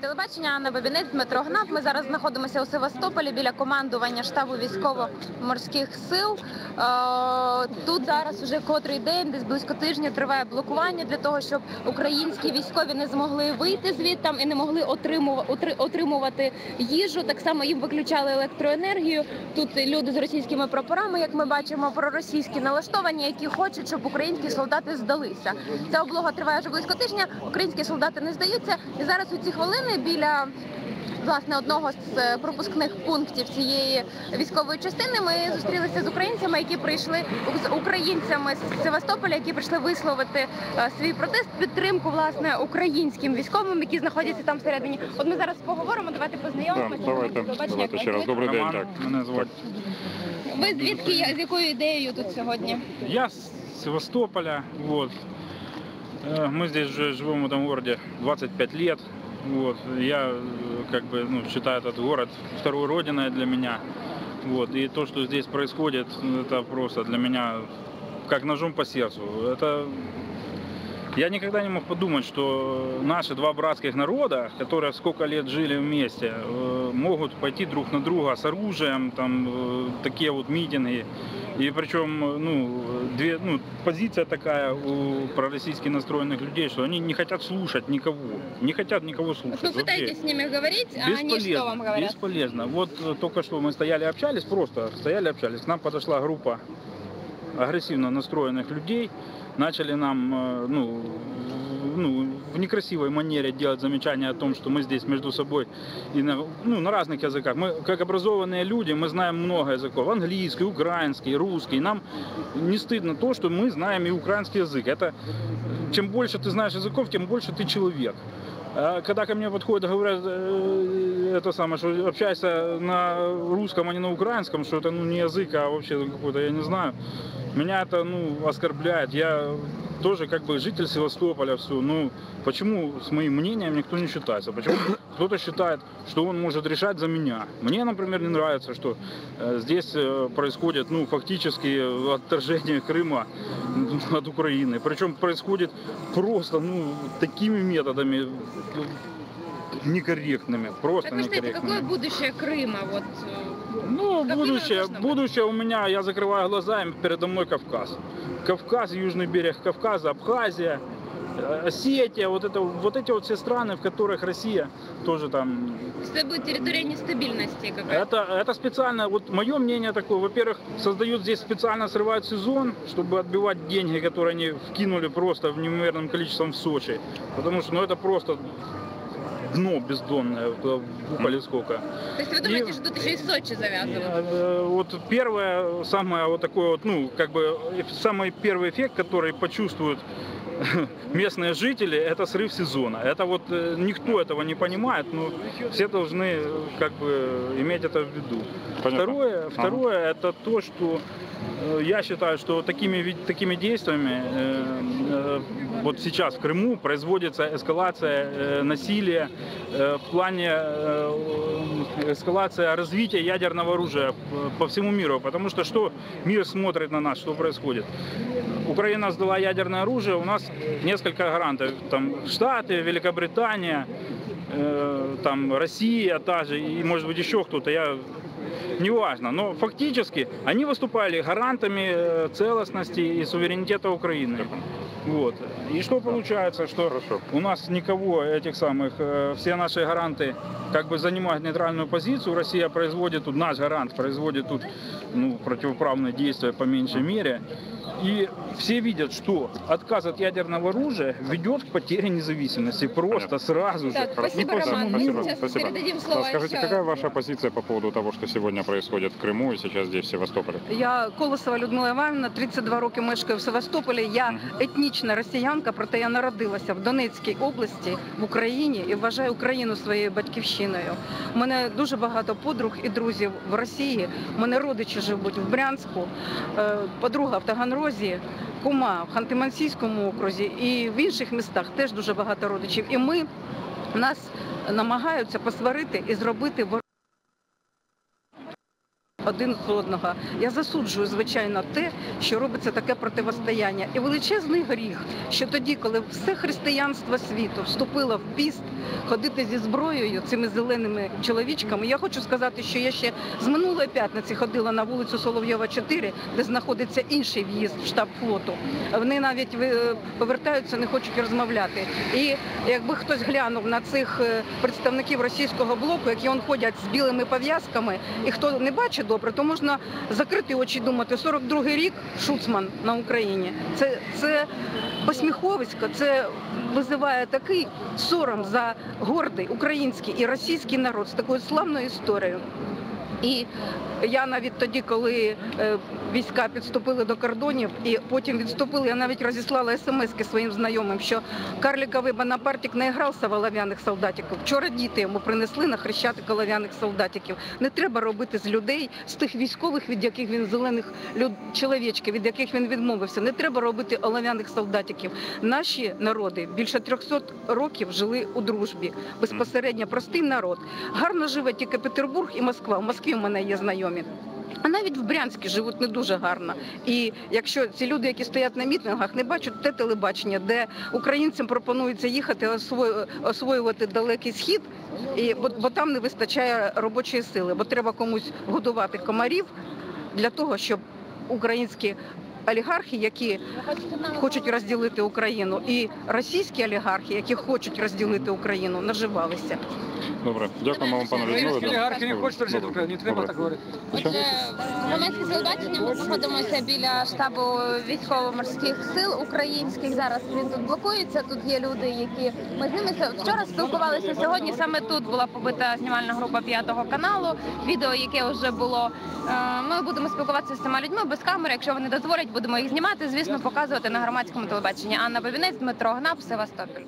телебачення Анна Бабінець, Дмитро Гнат. Ми зараз знаходимося у Севастополі біля командування штабу військово-морських сил. Е, Тут зараз уже котрий день, десь близько тижня триває блокування для того, щоб українські військові не змогли вийти звідти і не могли отримува- отримувати їжу. Так само їм виключали електроенергію. Тут люди з російськими прапорами, як ми бачимо, проросійські налаштовані, які хочуть, щоб українські солдати здалися. Ця облога триває вже близько тижня. Українські солдати не здаються. І зараз у ці хвилини біля власне одного з е, пропускних пунктів цієї військової частини ми зустрілися з українцями, які прийшли з українцями з Севастополя, які прийшли висловити е, свій протест, підтримку власне українським військовим, які знаходяться там всередині. От ми зараз поговоримо. Давайте Так, познайомимося. давайте, Побачення, давайте як ще раз. вас Добрий день. Роман, Так. мене звати. звуть? Ви звідки я- з якою ідеєю тут сьогодні? Я с Севастополя, вот. Э, Мы здесь уже живем в этом городе 25 лет. Вот. Я э, как бы ну, считаю этот город второй родиной для меня. Вот. И то, что здесь происходит, это просто для меня как ножом по сердцу. Это я никогда не мог подумать, что наши два братских народа, которые сколько лет жили вместе, э, могут пойти друг на друга с оружием, там э, такие вот митинги. И причем, э, ну, две, ну, позиция такая у пророссийски настроенных людей, что они не хотят слушать никого, не хотят никого слушать. Вот вы вообще. пытаетесь с ними говорить, а они что вам говорят? Бесполезно. Вот только что мы стояли общались, просто стояли общались. К нам подошла группа агрессивно настроенных людей, начали нам э, ну, ну, в некрасивой манере делать замечания о том, что мы здесь между собой и на, ну, на разных языках. Мы, как образованные люди, мы знаем много языков. Английский, украинский, русский. Нам не стыдно то, что мы знаем и украинский язык. Это чем больше ты знаешь языков, тем больше ты человек. А когда ко мне подходят, говорят, э, это самое, что общайся на русском, а не на украинском, что это ну, не язык, а вообще какой-то, я не знаю, меня это ну, оскорбляет. Я тоже как бы житель Севастополя, все. Ну, почему с моим мнением никто не считается? Почему кто-то считает, что он может решать за меня? Мне, например, не нравится, что э, здесь э, происходит, ну, фактически отторжение Крыма от Украины. Причем происходит просто, ну, такими методами некорректными, просто Как вы считаете, некорректными. какое будущее Крыма? Вот, э, Ну, Каким будущее, будущее у меня, я закрываю глаза, передо мной Кавказ. Кавказ, южный берег Кавказа, Абхазия, Осетия, вот, это, вот эти вот все страны, в которых Россия тоже там... это будет территория нестабильности какая-то. Это, это специально, вот мое мнение такое, во-первых, создают здесь специально срывают сезон, чтобы отбивать деньги, которые они вкинули просто в неимоверным количеством в Сочи. Потому что, ну, это просто дно бездонное, туда вбухали сколько. То есть вы думаете, что тут еще и Сочи завязывают? Э, Вот первое, самое вот такое вот, ну, как бы э, самый первый эффект, который почувствуют местные жители, это срыв сезона. Это вот э, никто этого не понимает, но все должны э, как бы иметь это в виду. Понятно. Второе, Ага. второе это то, что э, я считаю, что такими, такими действиями э, э, вот сейчас в Крыму производится эскалация э, насилия э, в плане э, эскалация развития ядерного оружия по всему миру. Потому что что мир смотрит на нас, что происходит? Украина сдала ядерное оружие, у нас несколько гарантов. Там Штаты, Великобритания, э, там Россия та же и может быть еще кто-то. Я неважно, но фактически они выступали гарантами э, целостности и суверенитета Украины. Вот. И что получается, что Хорошо. у нас никого этих самых, э, все наши гаранты как бы занимают нейтральную позицию. Россия производит тут, наш гарант производит тут ну, противоправные действия по меньшей мере. И все видят, что отказ от ядерного оружия ведет к потере независимости. Просто Понятно. сразу же. Так, спасибо, И по Роман. миру. Мы сейчас Спасибо. передадим слово Скажите, еще. какая ваша позиция по поводу того, что сегодня происходит в Крыму и сейчас здесь, в Севастополе? Я Колосова Людмила Іванівна, 32 роки мешкаю в Севастополі. Я Мгм. етнічна росіянка, проте я народилася в Донецькій області в Україні і вважаю Україну своєю батьківщиною. У мене дуже багато подруг і друзів в Росії. У мене родичі живуть в Брянську, е, подруга в Таганрозі, кума в Ханты-Мансійському окрузі і в інших містах теж дуже багато родичів. І ми нас намагаються посварити і зробити один одного. Я засуджую, звичайно, те, що робиться таке противостояння. І величезний гріх, що тоді, коли все християнство світу вступило в піст, ходити зі зброєю цими зеленими чоловічками. Я хочу сказати, що я ще з минулої п'ятниці ходила на вулицю Соловйова 4, де знаходиться інший в'їзд в штаб флоту. Вони навіть повертаються, не хочуть розмовляти. І якби хтось глянув на цих е, представників російського блоку, які он ходять з білими пов'язками, і хто не бачить добре, то можна закрити очі думати, 42-й рік Шуцман на Україні. Це, це посміховисько, це визиває такий сором за гордий український і російський народ з такою славною історією. І я навіть тоді, коли е, війська підступили до кордонів і потім відступили, я навіть розіслала смски своїм знайомим, що карліковий Бонапартик не грався в олов'яних солдатиків. Вчора діти йому принесли на хрещатик олов'яних солдатиків. Не треба робити з людей, з тих військових, від яких він зелених люд... чоловічків, від яких він відмовився. Не треба робити олов'яних солдатиків. Наші народи більше 300 років жили у дружбі. Безпосередньо простий народ. Гарно живе тільки Петербург і Москва. В Москві у мене є знайомі. А навіть в Брянську живуть не дуже гарно. І якщо ці люди, які стоять на мітингах, не бачать те телебачення, де українцям пропонується їхати освоювати далекий схід, і бо, бо там не вистачає робочої сили, бо треба комусь годувати комарів для того, щоб українські олігархи, які хочуть розділити Україну, і російські олігархи, які хочуть розділити Україну, наживалися. Добре, дякуємо вам, пане Людмило. Українські олігархи не хочуть розділити. Україну, не треба так говорити. Отже, громадське телебачення ми знаходимося біля штабу військово-морських сил українських. Зараз він тут блокується. Тут є люди, які ми з ними вчора спілкувалися. Сьогодні саме тут була побита знімальна група п'ятого каналу. Відео, яке вже було. Е, Ми будемо спілкуватися з цими людьми без камери. Якщо вони дозволять, будемо їх знімати. Звісно, показувати на громадському телебаченні. Анна Бабінець, Дмитро Гнап, Севастополь.